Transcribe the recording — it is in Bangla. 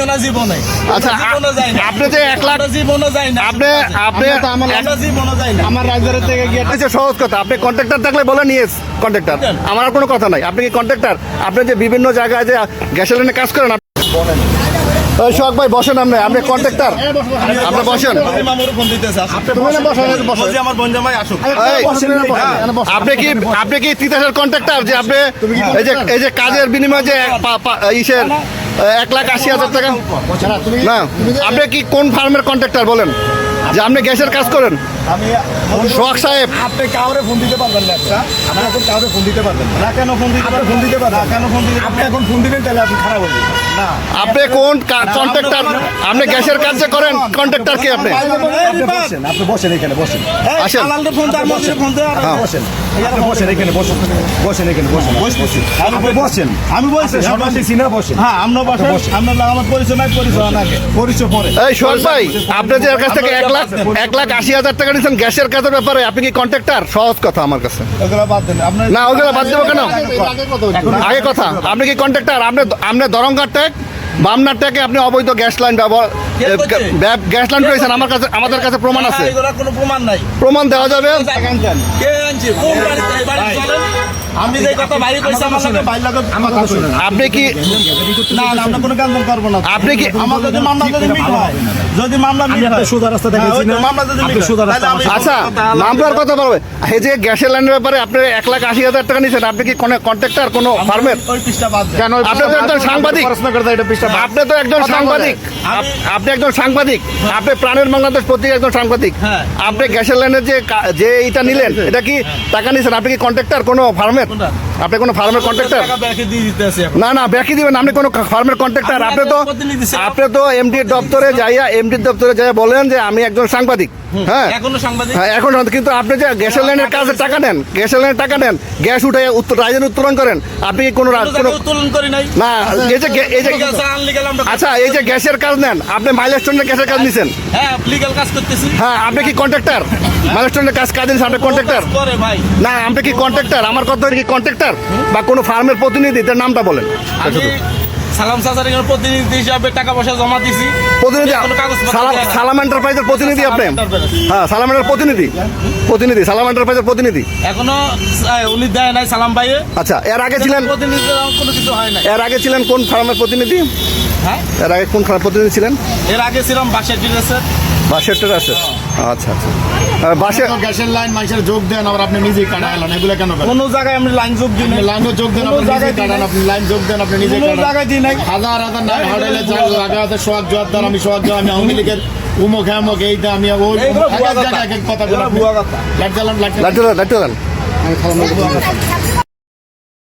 যাইও না জীবনে। আচ্ছা, জীবনে যাই না। আপনি যে এক লাখ- জীবনে যাই না। আপনি আপনি আমরা জীবনে যাই না। আমার রাজবাড়ি থেকে গিয়ে আচ্ছা সহজ কথা। আপনি কন্ট্রাক্টর থাকলে বলে নিয়ে কন্ট্রাক্টর আমার আর কোনো কথা নাই। আপনি কি কন্ট্রাক্টর আপনি যে বিভিন্ন জায়গায় যে গ্যাসের লাইনে কাজ করেন আপনি- ওই সোহাগ ভাই বসেন আপনি। আপনি কন্ট্রাক্টর আপনি বসেন। বসেন। আপনি কি আপনি কি তিতাসের কন্ট্রাক্টর যে আপনি এই যে এই যে কাজের বিনিময়ে যে ইসের এক লাখ আশি হাজার টাকা। না, আপনি কি কোন ফার্মের কন্ট্রাক্টর বলেন? যে আপনি গ্যাসের কাজ করেন? আমি সোহাগ সাহেব। আপনি কাউরে ফোন দিতে পারবেন না আচ্ছা? আপনি এখন কাউরে ফোন দিতে পারবেন না। কেন ফোন দিতে পারবেন ফোন দিতে পারবেন কেন ফোন দিতে আপনি এখন ফোন দিবেন তাহলে আপনি খারাপ হয়ে না। আপনি কোন কন্ট্রাক্টর আপনি গ্যাসের কাজ যে করেন কন্ট্রাক্টর কি আপনি? আপনি বসেন আপনি বসেন এখানে বসেন। আসেন। আলালকে ফোন দাও ফোন দাও হ্যাঁ। বসেন। আপনি বসেন এখানে বসেন। বসেন এখানে বসেন। বসেন। আপনি বসেন। আমি বলছি আপনি সর্বাধিক বসেন। হ্যাঁ আমরা বসেন। আমরা আমার পরিচয় নাই পরিচয় না পরিচয় পরে। এই সোহাগ ভাই আপনি যে এর কাছ থেকে এক লাখ এক লাখ আশি হাজার টাকা নিয়েছেন গ্যাসের কাজের ব্যাপারে। আপনি কি কন্ট্রাক্টর সহজ কথা আমার কাছে। না ওগুলো বাদ দেবো কেন? আগে কথা। আপনি কি কন্ট্রাক্টর আপনি আপনি দরঙ্গার ট্যাগ বামনার ট্যাগে আপনি অবৈধ গ্যাস লাইন ব্যবহার গ্যাস লাইন করেছেন আমার কাছে আমাদের কাছে প্রমাণ আছে। এগুলো কোনো প্রমাণ নাই। প্রমাণ দেওয়া যাবে। আমি যে কথা বাইরে কইছি আমার লাগে বাইরে লাগে আমার কথা শুনুন। আপনি কি না না আমরা কোনো কাজ করব না। আপনি কি আমার যদি মামলা যদি মিট হয় যদি মামলা মিট হয় সোজা রাস্তা দেখাইছি হ্যাঁ, ওই তো না? মামলা যদি মিট সোজা রাস্তা আচ্ছা মামলার কথা বলবে। এই যে গ্যাসের লাইনের ব্যাপারে আপনি এক লাখ আশি হাজার টাকা নিয়েছেন আপনি কি কোনো কন্ট্রাক্টর কোনো ফার্মের? ওই পৃষ্ঠা বাদ কেন আপনি তো একজন সাংবাদিক। করতে এটা আপনি তো একজন সাংবাদিক। আপ- আপনি একজন সাংবাদিক। আপনি প্রাণের বাংলাদেশ পত্রিকা একজন সাংবাদিক। হ্যাঁ। আপনি গ্যাসের লাইনের যে কা- যে এইটা নিলেন এটা কি টাকা নিয়েছেন আপনি কি কন্ট্রাক্টর কোনো ফার্মের? কোনটা? আপনি কোনো ফার্মের কন্ট্রাক্টর। না না ব্যাকি দিবেন আপনি কোনো ফার্মের কন্ট্রাক্টর আপনি তো আপনি তো এমডির দপ্তরে যাইয়া এমডির দপ্তরে যাইয়া বলেন যে আমি একজন সাংবাদিক হ্যাঁ। এখনও হ্যাঁ কিন্তু আপনি যে গ্যাসের লাইনের কাজে টাকা নেন গ্যাসের লাইনের টাকা নেন গ্যাস উঠে উত্তর উত্তোলন করেন আপনি কি কোনো উত্তোলন করি নাই। না এই যে এই আচ্ছা এই যে গ্যাসের কাজ নেন আপনি গ্যাসের কাজ নিছেন? হ্যাঁ লিগ্যাল কাজ করতেছি। হ্যাঁ আপনি কি কন্ট্রাক্টর কাজ কাজ নিছেন আপনি কন্ট্রাক্টর কাজ করে ভাই। না আপনি কি কন্ট্রাক্টর আমার কথা কি কন্ট্রাক্টর বা কোনো ফার্মের প্রতিনিধি তার নামটা বলেন। সালাম সাজার এখানে প্রতিনিধি হিসাবে টাকা পয়সা জমা দিছি। প্রতিনিধি সালাম এন্টারপ্রাইজের প্রতিনিধি আপনি? হ্যাঁ সালাম এন্টার প্রতিনিধি। প্রতিনিধি সালাম এন্টারপ্রাইজের প্রতিনিধি। এখনও উনি দেয় নাই সালাম ভাইয়ে। আচ্ছা এর আগে ছিলেন প্রতিনিধি কোনো কিছু হয় না এর আগে ছিলেন কোন ফার্মের প্রতিনিধি? হ্যাঁ? এর আগে কোন ফার্মের প্রতিনিধি ছিলেন? এর আগে ছিলাম বাসের ডিরেসের বাসেরটার আছে আচ্ছা আচ্ছা। আর বাসে গ্যাসের লাইন মানুষের যোগ দেন আবার আপনি নিজেই কাটা এলেন এগুলো কেন করেন? কোনো জায়গায় আমি লাইন যোগ। আপনি লাইনও যোগ দেন আপনি নিজেই কাটান আপনি লাইন যোগ দেন আপনি নিজেই কোনো কাটান। জায়গায় দিই নাই। হাজার হাজার নাম হোটেলে জায়গা আছে সোহাগ জোয়ারদার আমি সোহাগ জোয়ার আমি আওয়ামী লীগের উমুক হ্যামুক এইটা আমি ওই এক। জায়গায় এক এক কথা এগুলো বলে ভুয়া কথা। লাইট জ্বালান লাইট লাইট লাইট দেন জ্বালান